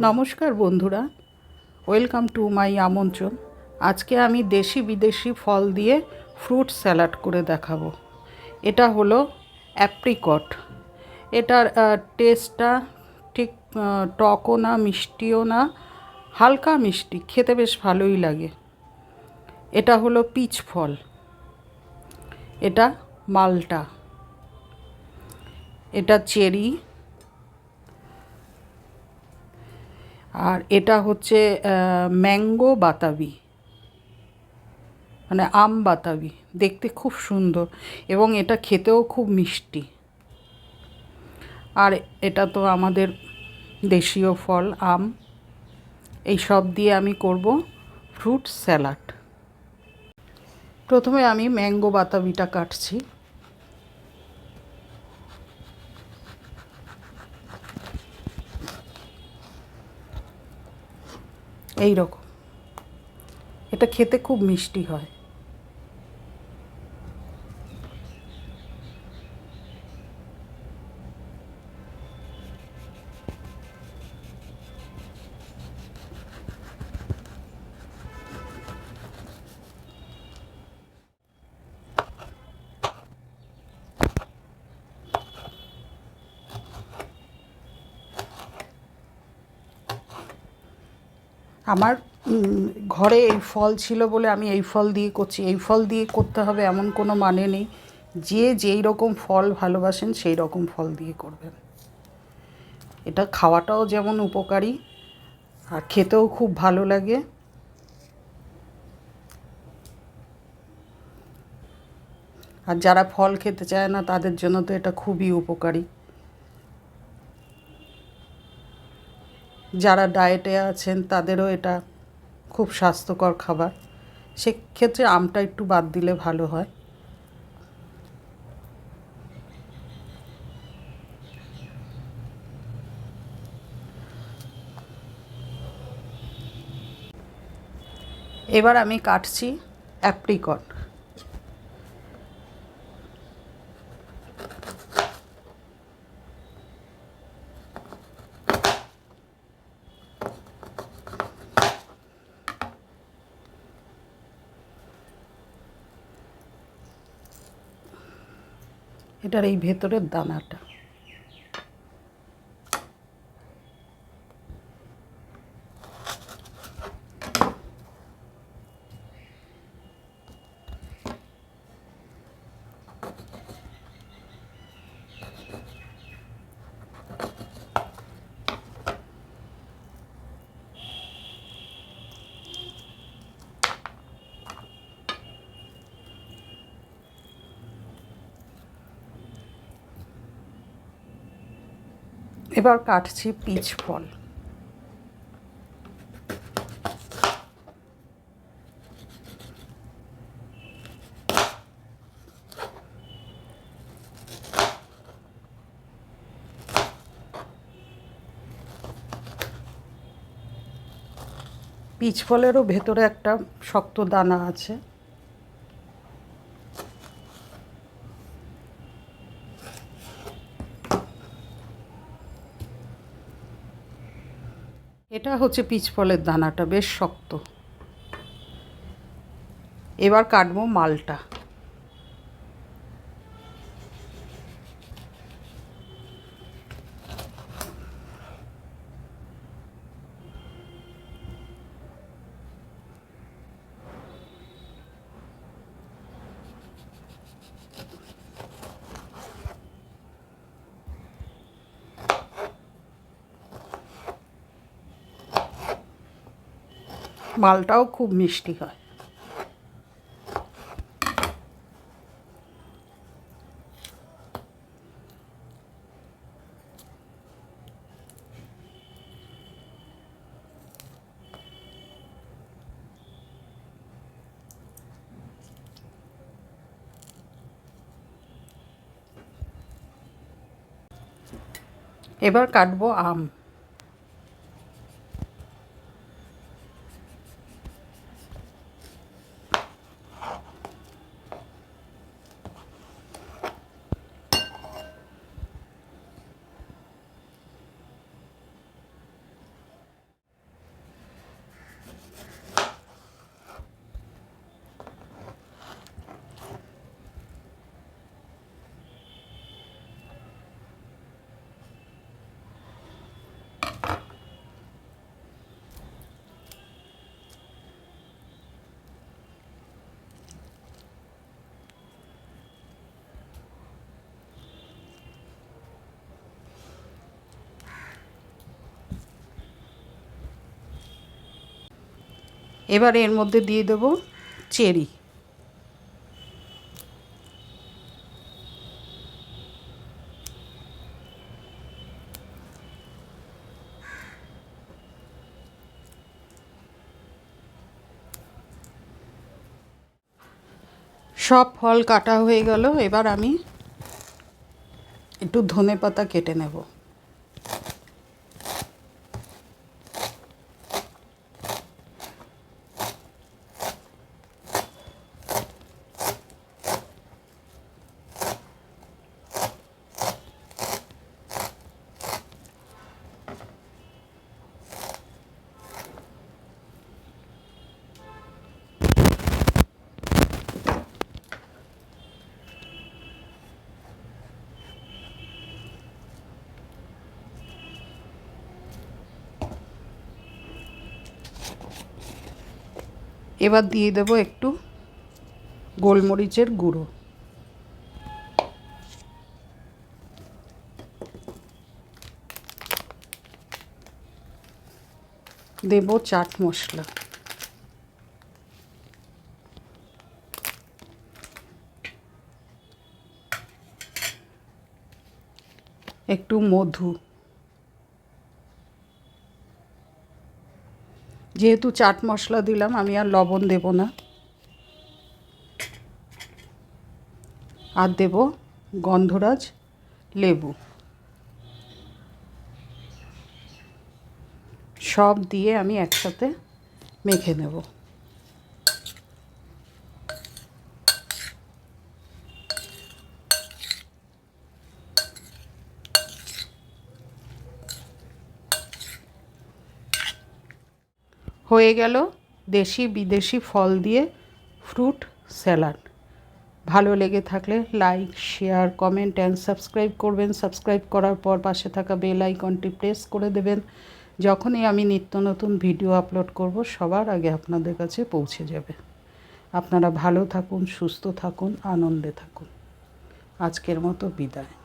নমস্কার বন্ধুরা, welcome to my আমন্ত্রণ। আজকে আমি দেশি বিদেশি ফল দিয়ে ফ্রুট স্যালাড করে দেখাবো। এটা হলো অ্যাপ্রিকট। এটার টেস্টটা ঠিক টকও না, মিষ্টিও না, হালকা মিষ্টি, খেতে বেশ ভালোই লাগে। এটা হলো পিচ ফল। এটা মালটা। এটা চেরি আর এটা হচ্ছে ম্যাঙ্গো বাতাবি। মানে আম বাতাবি। দেখতে খুব সুন্দর এবং এটা খেতেও খুব মিষ্টি। আর এটা তো আমাদের দেশীয় ফল, আম। এই সব দিয়ে আমি করব ফ্রুট স্যালাড। প্রথমে আমি ম্যাঙ্গো বাতাবিটা কাটছি। এই রকম এটা খেতে খুব মিষ্টি হয়। আমার ঘরে এই ফল ছিল বলে আমি এই ফল দিয়ে করছি, এই ফল দিয়ে করতে হবে এমন কোনো মানে নেই। যে যেই রকম ফল ভালোবাসেন, সেই রকম ফল দিয়ে করবেন। এটা খাওয়াটাও যেমন উপকারী, আর খেতেও খুব ভালো লাগে। আর যারা ফল খেতে চায় না, তাদের জন্য তো এটা খুবই উপকারী। যারা ডায়েটে আছেন, তাদেরও এটা খুব স্বাস্থ্যকর খাবার। সেক্ষেত্রে আমটা একটু বাদ দিলে ভালো হয়। এবার আমি কাটছি অ্যাপ্রিকট। এটার এই ভেতরের দানাটা। এবার কাটছি পিচ ফল পিচ ফলেরও ভেতরে একটা শক্ত দানা আছে। এটা হচ্ছে পিচ ফলের দানাটা বেশ শক্ত। এবার কাটবো মালটা। মালটাও খুব মিষ্টি হয়। এবার কাটবো আম। এবার এর মধ্যে দিয়ে দেবো চেরি। সব ফল কাটা হয়ে গেল, এবার আমি একটু ধনে পাতা কেটে নেব। এবার দিয়ে দেব একটু গোলমরিচের গুঁড়ো। দেব চাট মশলা। একটু মধু। যেহেতু চাট মশলা দিলাম, আমি আর লবণ দেব না। আর দেব গন্ধরাজ লেবু। সব দিয়ে আমি একসাথে মেখে নেব। হয়ে গেল দেশি বিদেশি ফল দিয়ে ফ্রুট স্যালাড। ভালো লেগে থাকলে like, share, comment and subscribe করবেন। সাবস্ক্রাইব করার পর পাশে থাকা বেল আইকনটি প্রেস করে দেবেন। যখনই আমি নিত্য নতুন ভিডিও আপলোড করব, সবার আগে আপনাদের কাছে পৌঁছে যাবে। আপনারা ভালো থাকুন, সুস্থ থাকুন, আনন্দে থাকুন। আজকের মতো বিদায়।